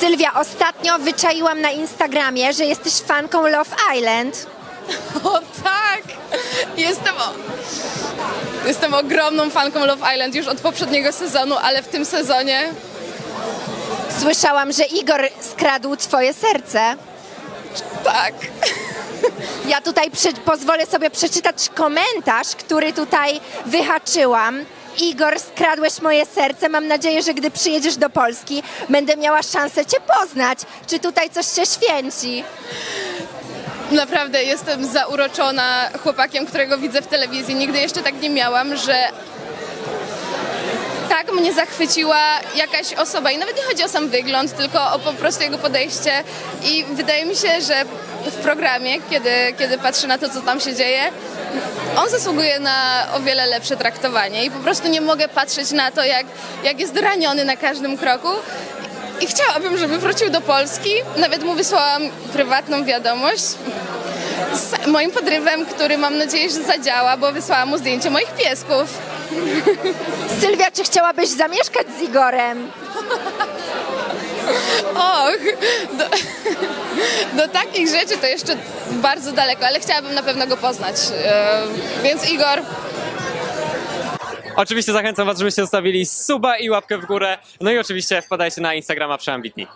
Sylwia, ostatnio wyczaiłam na Instagramie, że jesteś fanką Love Island. O tak! Jestem, o... Jestem ogromną fanką Love Island już od poprzedniego sezonu, ale w tym sezonie Słyszałam, że Igor skradł twoje serce. tak. Ja tutaj pozwolę sobie przeczytać komentarz, który tutaj wyhaczyłam. Igor, skradłeś moje serce. Mam nadzieję, że gdy przyjedziesz do Polski, będę miała szansę Cię poznać. Czy tutaj coś się święci? Naprawdę jestem zauroczona chłopakiem, którego widzę w telewizji. Nigdy jeszcze tak nie miałam, że tak mnie zachwyciła jakaś osoba. I nawet nie chodzi o sam wygląd, tylko o po prostu jego podejście. I wydaje mi się, że w programie, kiedy, kiedy patrzę na to, co tam się dzieje, on zasługuje na o wiele lepsze traktowanie. I po prostu nie mogę patrzeć na to, jak, jak jest raniony na każdym kroku. I chciałabym, żeby wrócił do Polski. Nawet mu wysłałam prywatną wiadomość z moim podrywem, który mam nadzieję, że zadziała, bo wysłałam mu zdjęcie moich piesków. Sylwia, czy chciałabyś zamieszkać z Igorem? Och, do, do takich rzeczy to jeszcze bardzo daleko, ale chciałabym na pewno go poznać. E, Więc Igor, Oczywiście zachęcam Was, żebyście zostawili suba i łapkę w górę. No i oczywiście wpadajcie na Instagrama Przeambitni.